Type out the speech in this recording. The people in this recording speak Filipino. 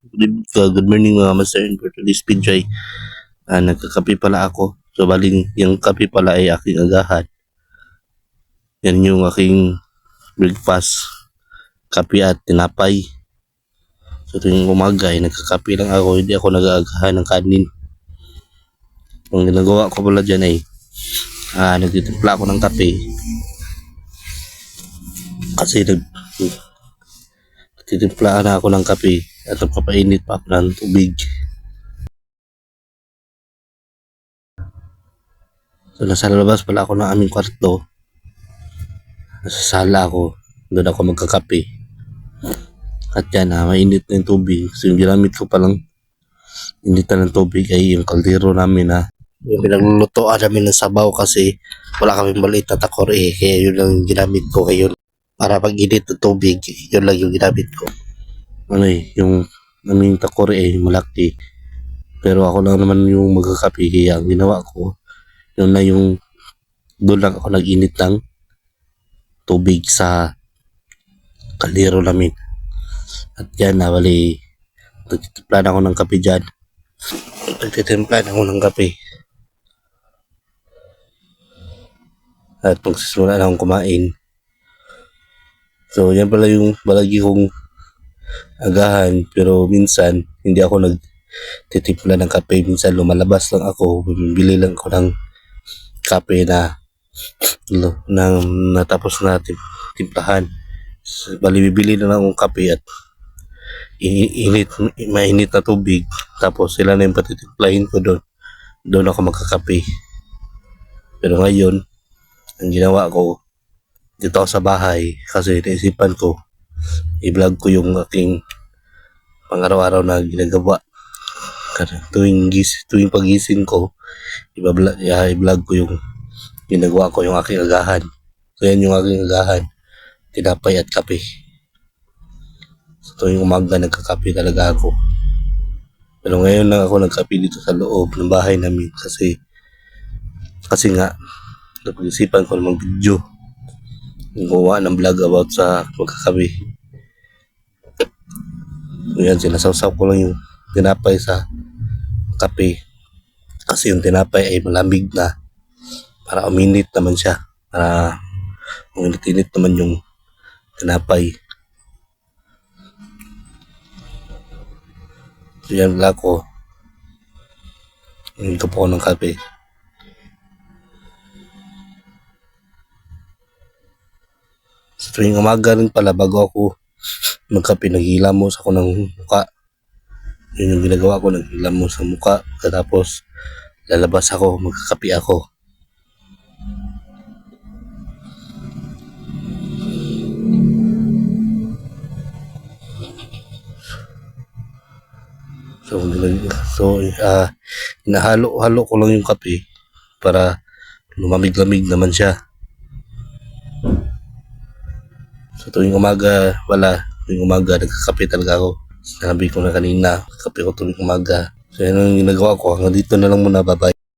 Good, uh, good morning mga master and for today's video ah, nagkakape pala ako. So baling yung kape pala ay aking agahan. Yan yung aking breakfast. Kape at tinapay. So tuwing umaga ay nagkakape lang ako. Hindi ako nag-aagahan ng kanin. Ang ginagawa ko pala dyan ay ah, nagtitimpla ako ng kape. Kasi nag titimpla na ako ng kape at nagpapainit pa ako ng tubig. So nasa labas pala ako ng aming kwarto. Nasa sala ako. Doon ako magkakape. At yan ha, mainit na yung tubig. So yung ginamit ko palang initan ng tubig ay yung kaldero namin ha. Yung pinaglulutoan namin ng sabaw kasi wala kaming maliit na takor eh. Kaya yun lang ginamit ko ngayon. Para pag init ng tubig, yun lang yung ginamit ko. Ano eh, yung naming takor eh, malaki. Pero ako lang naman yung magkakape. Kaya ang ginawa ko, yun na yung doon lang ako nag-init ng tubig sa kaldero namin. At yan na, bali, nagtitimpla na ako ng kape dyan. Nagtitimpla na ako ng kape. At magsisimula na akong kumain. So, yan pala yung balagi kong agahan. Pero minsan, hindi ako nagtitimpla ng kape. Minsan, lumalabas lang ako. Bumibili lang ako ng kape na nang natapos na tim- timplahan. Bali, bibili na lang akong kape at init, mainit na tubig. Tapos sila na yung patitimplahin ko doon. Doon ako magkakape. Pero ngayon, ang ginawa ko, dito ako sa bahay kasi naisipan ko, i-vlog ko yung aking pang-araw-araw na ginagawa. Tuwing, gis, tuwing pagising ko, i-vlog, i-vlog ko yung ginagawa ko, yung aking agahan. So yan yung aking agahan, tinapay at kape. So tuwing umaga nagkakape talaga ako. Pero ngayon lang ako nagkape dito sa loob ng bahay namin kasi kasi nga napag-isipan ko na mag-video gumawa ng vlog about sa pagkakape. So yan, sinasawsaw ko lang yung tinapay sa kape. Kasi yung tinapay ay malamig na para uminit naman siya. Para uminit-init naman yung tinapay. So yan vlog ko. Hinto po ng kape. Sa tuwing umaga rin pala bago ako magkape, naghilamos ako ng muka. Yun yung ginagawa ko, naghilamos sa muka. Tapos lalabas ako, magkakape ako. So, so ah hinahalo-halo ko lang yung kape para lumamig-lamig naman siya. So tuwing umaga, wala. Tuwing umaga, nagkakape talaga ako. Sinabi ko na kanina, kape ko tuwing umaga. So yan ang ginagawa ko. Hanggang dito na lang muna. Bye-bye.